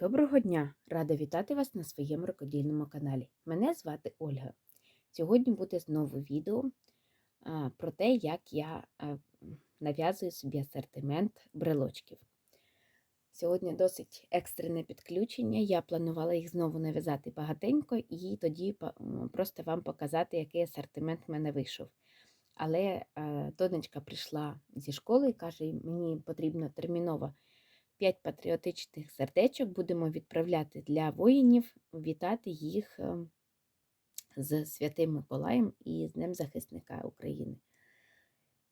Доброго дня! Рада вітати вас на своєму рукодільному каналі. Мене звати Ольга. Сьогодні буде знову відео про те, як я а, нав'язую собі асортимент брелочків. Сьогодні досить екстрене підключення. Я планувала їх знову нав'язати багатенько і тоді просто вам показати, який асортимент в мене вийшов. Але а, донечка прийшла зі школи і каже, мені потрібно терміново 5 патріотичних сердечок будемо відправляти для воїнів, вітати їх е, з Святим Миколаєм і з Днем захисника України.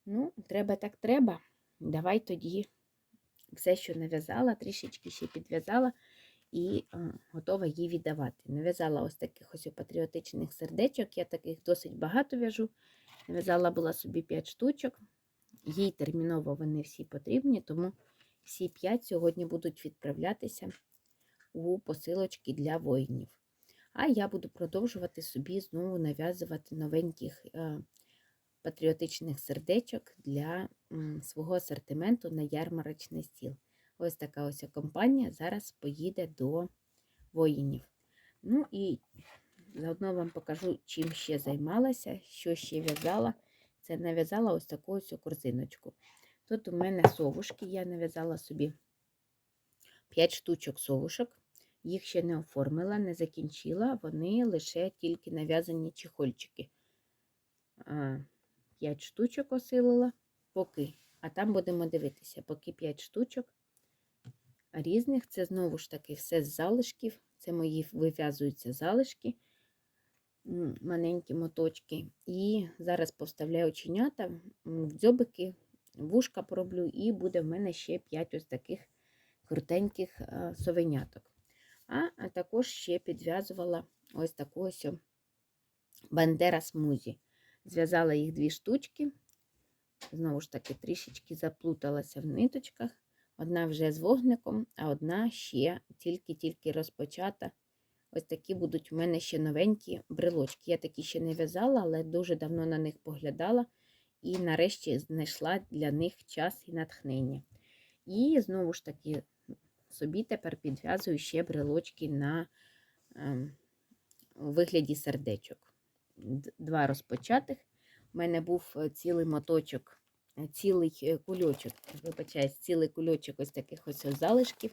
Ну, треба так треба. Давай тоді все, що нав'язала, трішечки ще підв'язала і е, готова їй віддавати. Нав'язала ось таких ось патріотичних сердечок, я таких досить багато в'яжу. Нав'язала була собі 5 штучок. Їй терміново вони всі потрібні, тому всі 5 сьогодні будуть відправлятися у посилочки для воїнів. А я буду продовжувати собі знову нав'язувати новеньких е, патріотичних сердечок для свого асортименту на ярмарочний стіл. Ось така ось компанія зараз поїде до воїнів. Ну і заодно вам покажу, чим ще займалася, що ще в'язала. Це нав'язала ось таку ось корзиночку. Тут у мене совушки, я нав'язала собі 5 штучок совушок. Їх ще не оформила, не закінчила, вони лише тільки нав'язані чехольчики. 5 штучок осилила, поки. А там будемо дивитися, поки 5 штучок різних. Це знову ж таки все з залишків. Це мої вив'язуються залишки, маленькі моточки. І зараз поставляю оченята, в дзьобики, вушка пороблю, і буде в мене ще 5 ось таких крутеньких е, совеняток. А також ще підв'язувала ось таку ось бандера смузі. Зв'язала їх дві штучки. Знову ж таки, трішечки заплуталася в ниточках. Одна вже з вогником, а одна ще тільки-тільки розпочата. Ось такі будуть у мене ще новенькі брелочки. Я такі ще не в'язала, але дуже давно на них поглядала і нарешті знайшла для них час і натхнення. І знову ж таки, собі тепер підв'язую ще брелочки на у вигляді сердечок. Два розпочатих. У мене був е, цілий моточок, е, цілий е, кульочок, вибачаюсь, цілий кульочок ось таких ось залишків.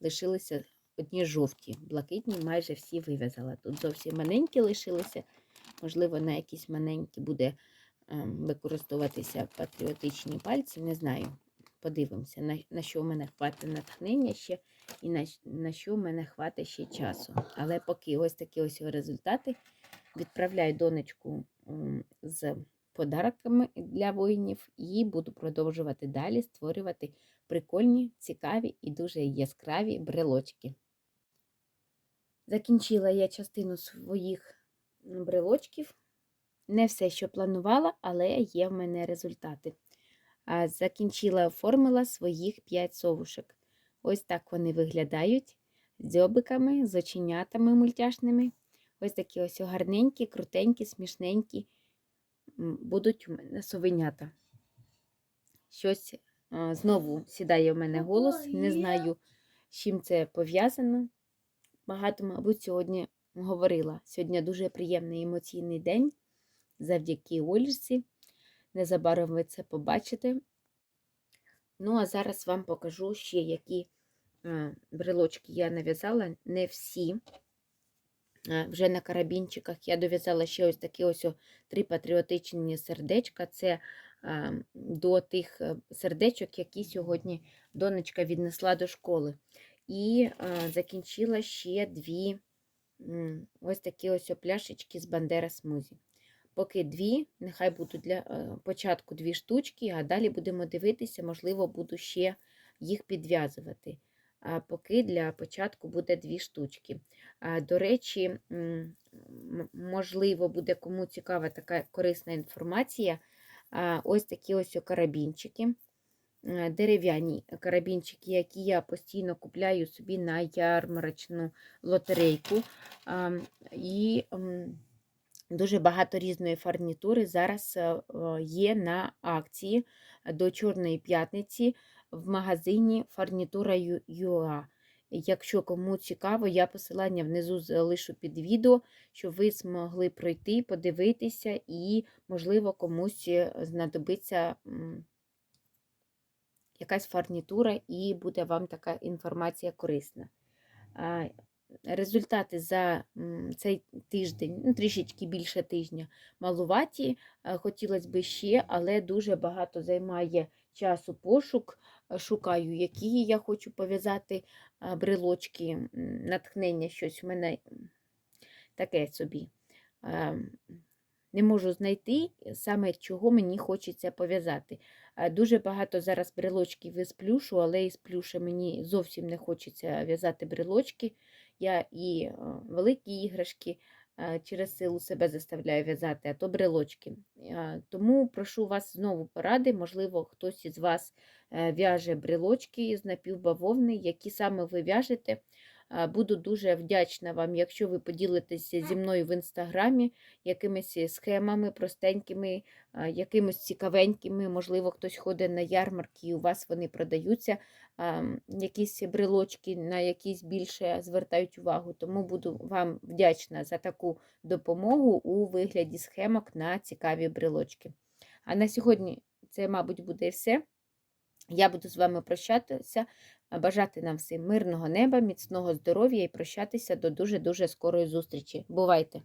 Лишилися одні жовті, блакитні, майже всі вив'язала. Тут зовсім маленькі лишилися. Можливо, на якісь маленькі буде використовуватися патріотичні пальці, не знаю. Подивимося, на, на що в мене хватить натхнення ще і на, на що в мене хватить ще часу. Але поки ось такі ось результати відправляю донечку з подарками для воїнів і буду продовжувати далі створювати прикольні, цікаві і дуже яскраві брелочки. Закінчила я частину своїх брелочків. Не все, що планувала, але є в мене результати. Закінчила, оформила своїх 5 совушок. Ось так вони виглядають з дзьобиками, з оченятами мультяшними. Ось такі ось гарненькі, крутенькі, смішненькі будуть у мене совенята. Щось знову сідає в мене голос. Не знаю, з чим це пов'язано. Багато, мабуть, сьогодні говорила. Сьогодні дуже приємний емоційний день завдяки Ольжці. Незабаром ви це побачите. Ну, а зараз вам покажу ще, які е, брелочки я нав'язала. Не всі. Е, Вже на карабінчиках я дов'язала ще ось такі ось три патріотичні сердечка. Це е, до тих сердечок, які сьогодні донечка віднесла до школи. І закінчила ще дві ось такі ось пляшечки з Бандера Смузі. Поки дві, нехай будуть для е, початку дві штучки, а далі будемо дивитися, можливо, буду ще їх підв'язувати. А поки для початку буде дві штучки. До речі, можливо, буде кому цікава така корисна інформація. Ось такі ось карабінчики, е, дерев'яні карабінчики, які я постійно купляю собі на ярмарочну лотерейку. І Дуже багато різної фарнітури зараз е, є на акції до Чорної п'ятниці в магазині Фарнітура ЮА. Якщо кому цікаво, я посилання внизу залишу під відео, щоб ви змогли пройти, подивитися і, можливо, комусь е, знадобиться якась фарнітура і буде вам така інформація корисна. Результати за цей тиждень, ну, трішечки більше тижня, малуваті. Хотілося б ще, але дуже багато займає часу пошук. Шукаю, які я хочу пов'язати брелочки, натхнення щось в мене таке собі. Е, Не можу знайти саме чого мені хочеться пов'язати. Е, Дуже багато зараз брелочків із плюшу, але із плюша мені зовсім не хочеться в'язати брелочки. Я і е, великі іграшки е, через силу себе заставляю в'язати, а то брелочки. Е, Тому прошу вас знову поради. Можливо, хтось із вас е, в'яже брелочки з напівбавовни, які саме ви в'яжете. Е, Буду дуже вдячна вам, якщо ви поділитеся зі мною в інстаграмі якимись схемами простенькими, е, якимись цікавенькими. Можливо, хтось ходить на ярмарки, і у вас вони продаються. Якісь брелочки на якісь більше звертають увагу. Тому буду вам вдячна за таку допомогу у вигляді схемок на цікаві брелочки. А на сьогодні це, мабуть, буде все. Я буду з вами прощатися, бажати нам всім мирного неба, міцного здоров'я і прощатися до дуже-дуже скорої зустрічі. Бувайте!